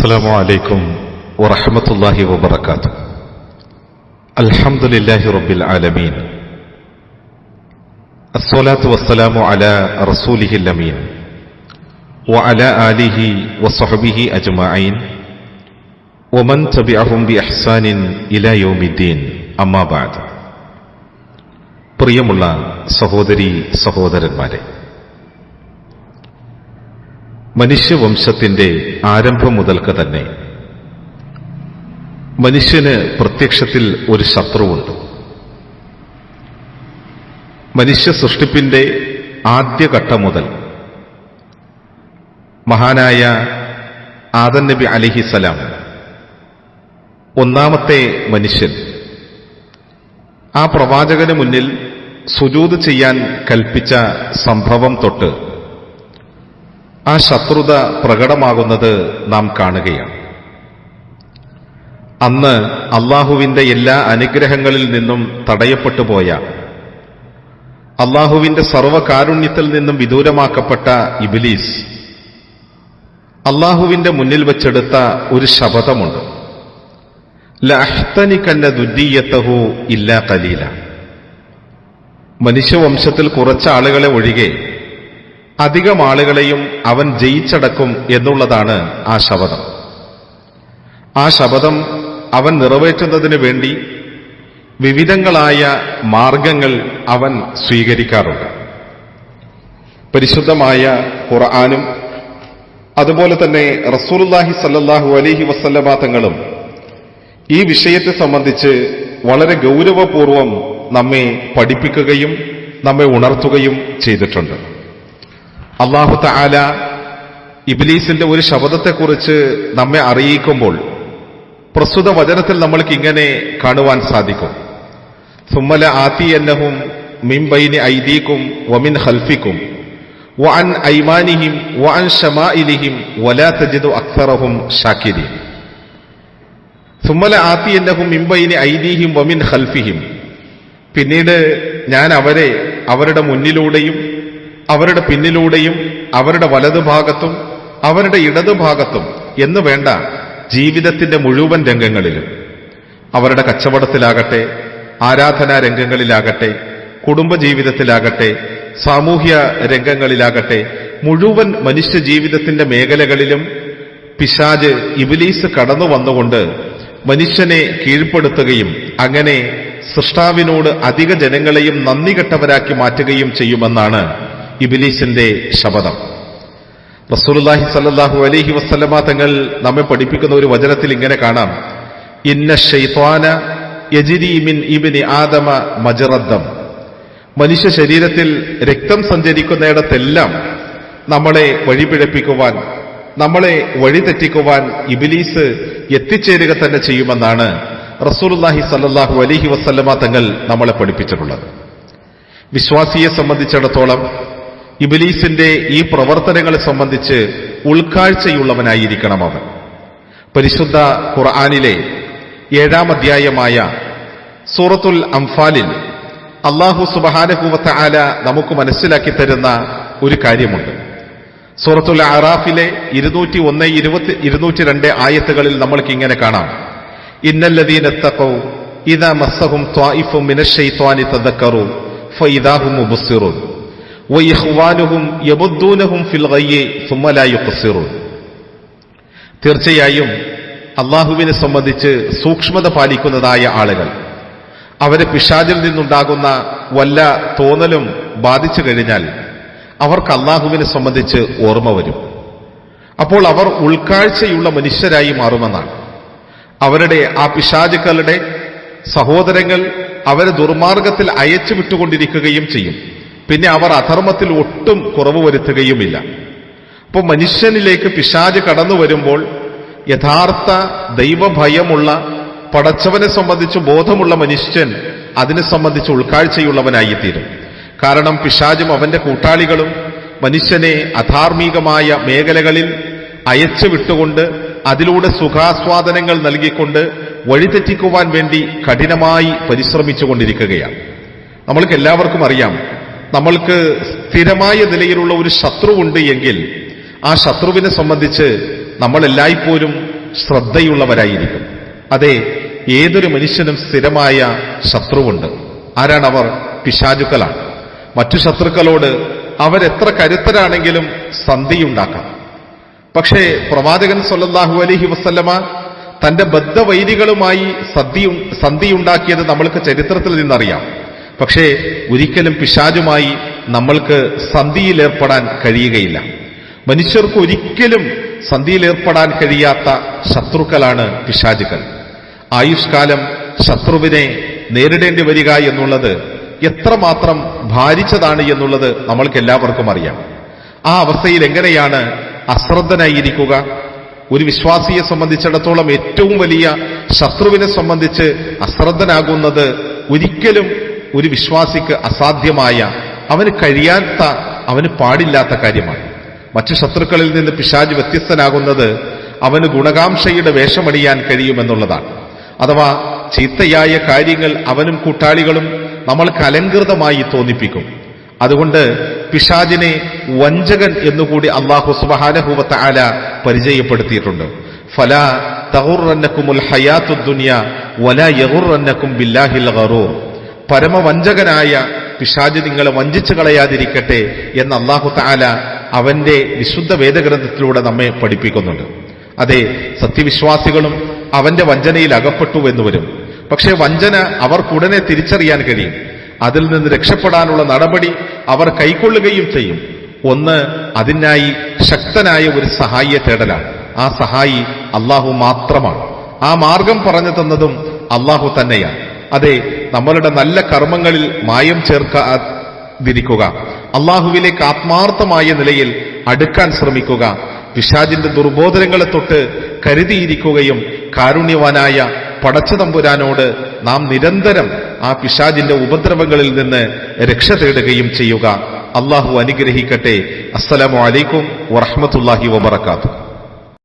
السلام عليكم ورحمة الله وبركاته الحمد لله رب العالمين الصلاة والسلام على رسوله الأمين وعلى آله وصحبه أجمعين ومن تبعهم بإحسان إلى يوم الدين أما بعد പ്രിയമുള്ള സഹോദരി സഹോദരന്മാരെ മനുഷ്യവംശത്തിന്റെ ആരംഭം മുതൽക്ക് തന്നെ. മനുഷ്യന് പ്രത്യക്ഷത്തിൽ ഒരു ശത്രുവുണ്ട്. മനുഷ്യ സൃഷ്ടിപ്പിന്റെ ആദ്യഘട്ടം മുതൽ മഹാനായ ആദൻ നബി അലിഹിസലാം ഒന്നാമത്തെ മനുഷ്യൻ. ആ പ്രവാചകന് മുന്നിൽ സുജൂത് ചെയ്യാൻ കൽപ്പിച്ച സംഭവം തൊട്ട് ആ ശത്രുത പ്രകടമാകുന്നത് നാം കാണുകയാണ്. അന്ന് അള്ളാഹുവിന്റെ എല്ലാ അനുഗ്രഹങ്ങളിൽ നിന്നും തടയപ്പെട്ടു പോയ അള്ളാഹുവിന്റെ സർവകാരുണ്യത്തിൽ നിന്നും വിദൂരമാക്കപ്പെട്ട ഇബിലീസ് അള്ളാഹുവിന്റെ മുന്നിൽ വെച്ചെടുത്ത ഒരു ശപഥമുണ്ട്. ലഹ്തനിക്കന്ന ദുദ്ദീയത്തഹു ഇല്ല കലീല. മനുഷ്യവംശത്തിൽ കുറച്ചാളുകളെ ഒഴികെ അധികം ആളുകളെയും അവൻ ജയിച്ചടക്കും എന്നുള്ളതാണ് ആ ശപഥം. ആ ശപഥം അവൻ നിറവേറ്റുന്നതിന് വേണ്ടി വിവിധങ്ങളായ മാർഗങ്ങൾ അവൻ സ്വീകരിക്കാറുണ്ട്. പരിശുദ്ധമായ ഖുർആാനും അതുപോലെ തന്നെ റസൂലുല്ലാഹി സല്ലാഹു അലഹി വസല്ലമ തങ്ങളും ഈ വിഷയത്തെ സംബന്ധിച്ച് വളരെ ഗൗരവപൂർവം നമ്മെ പഠിപ്പിക്കുകയും നമ്മെ ഉണർത്തുകയും ചെയ്തിട്ടുണ്ട്. അള്ളാഹു താല ഇബ്ലീസിന്റെ ഒരു ശബ്ദത്തെക്കുറിച്ച് നമ്മെ അറിയിക്കുമ്പോൾ പ്രസ്തുത വചനത്തിൽ നമ്മൾക്ക് ഇങ്ങനെ കാണുവാൻ സാധിക്കും. സുമ്മല ആത്തി എന്നഹും മിംബൈനി ഐദീക്കും വമിൻ ഹൽഫിക്കും വഅൻ ഐമാനിഹിം വഅൻ ഷമാഇലിഹിം വലാ തജിദു അക്സറഹും ഷാക്കിരി സുമ്മല ആത്തി എന്നഹും മിംബൈനി ഐദീഹിം വമിൻ ഹൽഫിഹിം പിന്നീട് ഞാൻ അവരെ അവരുടെ മുന്നിലൂടെയും അവരുടെ പിന്നിലൂടെയും അവരുടെ വലതുഭാഗത്തും അവരുടെ ഇടതുഭാഗത്തും എന്ന് വേണ്ട ജീവിതത്തിന്റെ മുഴുവൻ രംഗങ്ങളിലും. അവരുടെ കച്ചവടത്തിലാകട്ടെ ആരാധനാ രംഗങ്ങളിലാകട്ടെ കുടുംബജീവിതത്തിലാകട്ടെ സാമൂഹ്യ രംഗങ്ങളിലാകട്ടെ മുഴുവൻ മനുഷ്യ ജീവിതത്തിന്റെ മേഖലകളിലും പിശാജ് ഇബിലീസ് കടന്നു വന്നുകൊണ്ട് മനുഷ്യനെ കീഴ്പ്പെടുത്തുകയും അങ്ങനെ സൃഷ്ടാവിനോട് അധിക ജനങ്ങളെയും നന്ദി കെട്ടവരാക്കി മാറ്റുകയും ചെയ്യുമെന്നാണ് ഇബിലീസിന്റെ ശപഥം. റസൂലുല്ലാഹി സല്ലാഹു അലഹി വസ്ലമ തങ്ങൾ നമ്മെ പഠിപ്പിക്കുന്ന ഒരു വചനത്തിൽ ഇങ്ങനെ കാണാം. ഇന്ന ഷെയ്ത്വാന യജിരിമിൻ ഇബിനി ആദമ മജറദ്ദം. മനുഷ്യ ശരീരത്തിൽ രക്തം സഞ്ചരിക്കുന്നിടത്തെല്ലാം നമ്മളെ വഴിപിഴപ്പിക്കുവാൻ നമ്മളെ വഴിതെറ്റിക്കുവാൻ ഇബിലീസ് എത്തിച്ചേരുക തന്നെ ചെയ്യുമെന്നാണ് റസൂലുല്ലാഹി സല്ലാഹു അലഹി വസ്ലമ തങ്ങൾ നമ്മളെ പഠിപ്പിച്ചിട്ടുള്ളത്. വിശ്വാസിയെ സംബന്ധിച്ചിടത്തോളം ഇബിലീസിന്റെ ഈ പ്രവർത്തനങ്ങളെ സംബന്ധിച്ച് ഉൾക്കാഴ്ചയുള്ളവനായിരിക്കണം അവൻ. പരിശുദ്ധ ഖുർആാനിലെ ഏഴാം അധ്യായമായ സൂറത്തുൽ അംഫാലിൽ അള്ളാഹു സുബഹാനഹുവത്ത ആല നമുക്ക് മനസ്സിലാക്കി തരുന്ന ഒരു കാര്യമുണ്ട്. സൂറത്തുൽ അറാഫിലെ ഇരുന്നൂറ്റി ഒന്ന് ഇരുപത്തി ഇരുന്നൂറ്റി രണ്ട് ആയത്തുകളിൽ നമ്മൾക്ക് ഇങ്ങനെ കാണാം. ഇന്നല്ലതീനെത്തക്കോ ഇതാ മസ്സഹും ത്വായിഫും മിനശ്ശൈത്വാനി തദക്കറു ഫൈദാഹും മുബസ്സിറുൻ തീർച്ചയായും അള്ളാഹുവിനെ സംബന്ധിച്ച് സൂക്ഷ്മത പാലിക്കുന്നതായ ആളുകൾ. അവരെ പിശാചിൽ നിന്നുണ്ടാകുന്ന വല്ല തോന്നലും ബാധിച്ചു കഴിഞ്ഞാൽ അവർക്ക് അള്ളാഹുവിനെ സംബന്ധിച്ച് ഓർമ്മ വരും. അപ്പോൾ അവർ ഉൾക്കാഴ്ചയുള്ള മനുഷ്യരായി മാറുമെന്നാണ്. അവരുടെ ആ പിശാചുക്കളുടെ സഹോദരങ്ങൾ അവരെ ദുർമാർഗത്തിൽ അയച്ചു വിട്ടുകൊണ്ടിരിക്കുകയും ചെയ്യും. പിന്നെ അവർ അധർമ്മത്തിൽ ഒട്ടും കുറവ് വരുത്തുകയുമില്ല. അപ്പോൾ മനുഷ്യനിലേക്ക് പിശാജ് കടന്നു വരുമ്പോൾ യഥാർത്ഥ ദൈവഭയമുള്ള പടച്ചവനെ സംബന്ധിച്ച് ബോധമുള്ള മനുഷ്യൻ അതിനെ സംബന്ധിച്ച് ഉൾക്കാഴ്ചയുള്ളവനായിത്തീരും. കാരണം പിശാജും അവന്റെ കൂട്ടാളികളും മനുഷ്യനെ അധാർമികമായ മേഖലകളിൽ അയച്ചു വിട്ടുകൊണ്ട് അതിലൂടെ സുഖാസ്വാദനങ്ങൾ നൽകിക്കൊണ്ട് വഴിതെറ്റിക്കുവാൻ വേണ്ടി കഠിനമായി പരിശ്രമിച്ചു കൊണ്ടിരിക്കുകയാണ് നമ്മൾക്ക് എല്ലാവർക്കും അറിയാം നമ്മൾക്ക് സ്ഥിരമായ നിലയിലുള്ള ഒരു ശത്രുവുണ്ട് എങ്കിൽ ആ ശത്രുവിനെ സംബന്ധിച്ച് നമ്മൾ എല്ലായ്പ്പോഴും ശ്രദ്ധയുള്ളവരായിരിക്കും. അതെ ഏതൊരു മനുഷ്യനും സ്ഥിരമായ ശത്രുവുണ്ട്. ആരാണവർ പിശാചുക്കളാണ്. മറ്റു ശത്രുക്കളോട് അവരെത്ര കരുത്തരാണെങ്കിലും സന്ധിയുണ്ടാക്കാം. പക്ഷേ പ്രവാചകൻ സൊല്ലാഹു അലഹി വസല്ലമ തന്റെ ബദ്ധവൈരികളുമായി സന്ധി സന്ധിയുണ്ടാക്കിയത് നമ്മൾക്ക് ചരിത്രത്തിൽ നിന്നറിയാം. പക്ഷേ ഒരിക്കലും പിശാചുമായി നമ്മൾക്ക് സന്ധിയിലേർപ്പെടാൻ കഴിയുകയില്ല. മനുഷ്യർക്ക് ഒരിക്കലും സന്ധിയിലേർപ്പെടാൻ കഴിയാത്ത ശത്രുക്കളാണ് പിശാചുക്കൾ. ആയുഷ്കാലം ശത്രുവിനെ നേരിടേണ്ടി വരിക എന്നുള്ളത് എത്രമാത്രം ഭാരിച്ചതാണ് എന്നുള്ളത് നമ്മൾക്ക് എല്ലാവർക്കും അറിയാം. ആ അവസ്ഥയിൽ എങ്ങനെയാണ് അശ്രദ്ധനായിരിക്കുക? ഒരു വിശ്വാസിയെ സംബന്ധിച്ചിടത്തോളം ഏറ്റവും വലിയ ശത്രുവിനെ സംബന്ധിച്ച് അശ്രദ്ധനാകുന്നത് ഒരിക്കലും ഒരു വിശ്വാസിക്ക് അസാധ്യമായ അവന് കഴിയാത്ത അവന് പാടില്ലാത്ത കാര്യമാണ്. മറ്റു ശത്രുക്കളിൽ നിന്ന് പിശാജ് വ്യത്യസ്തനാകുന്നത് അവന് ഗുണകാംക്ഷയുടെ വേഷമണിയാൻ കഴിയുമെന്നുള്ളതാണ്. അഥവാ ചീത്തയായ കാര്യങ്ങൾ അവനും കൂട്ടാളികളും നമ്മൾക്ക് അലങ്കൃതമായി തോന്നിപ്പിക്കും. അതുകൊണ്ട് പിശാജിനെ വഞ്ചകൻ എന്നുകൂടി അള്ളാഹു സുബഹാനഹൂവത്ത ആല പരിചയപ്പെടുത്തിയിട്ടുണ്ട്. ഫല തഹുറന്നക്കുമുൽ ഹയാത്തു ദുനിയ വല യഹുറന്നക്കും ബില്ലാഹിൽ ഗറൂർ. പരമവഞ്ചകനായ പിശാജ് നിങ്ങളെ വഞ്ചിച്ചു കളയാതിരിക്കട്ടെ എന്ന് അള്ളാഹു താല അവന്റെ വിശുദ്ധ വേദഗ്രന്ഥത്തിലൂടെ നമ്മെ പഠിപ്പിക്കുന്നുണ്ട്. അതെ സത്യവിശ്വാസികളും അവന്റെ വഞ്ചനയിൽ അകപ്പെട്ടു എന്ന് വരും. പക്ഷേ വഞ്ചന അവർക്കുടനെ തിരിച്ചറിയാൻ കഴിയും. അതിൽ നിന്ന് രക്ഷപ്പെടാനുള്ള നടപടി അവർ കൈക്കൊള്ളുകയും ചെയ്യും. ഒന്ന് അതിനായി ശക്തനായ ഒരു സഹായിയെ തേടലാണ്. ആ സഹായി അള്ളാഹു മാത്രമാണ്. ആ മാർഗം പറഞ്ഞു തന്നതും അള്ളാഹു തന്നെയാണ്. അതെ നമ്മളുടെ നല്ല കർമ്മങ്ങളിൽ മായം ചേർക്കാതിരിക്കുക. അള്ളാഹുവിലേക്ക് ആത്മാർത്ഥമായ നിലയിൽ അടുക്കാൻ ശ്രമിക്കുക. പിശാജിന്റെ ദുർബോധനങ്ങളെ തൊട്ട് കരുതിയിരിക്കുകയും കാരുണ്യവാനായ പടച്ചതമ്പുരാനോട് നാം നിരന്തരം ആ പിശാജിന്റെ ഉപദ്രവങ്ങളിൽ നിന്ന് രക്ഷ തേടുകയും ചെയ്യുക. അള്ളാഹു അനുഗ്രഹിക്കട്ടെ. അസ്സലാമു അലൈക്കും വറഹമത്തല്ലാഹി വബർക്കാത്തു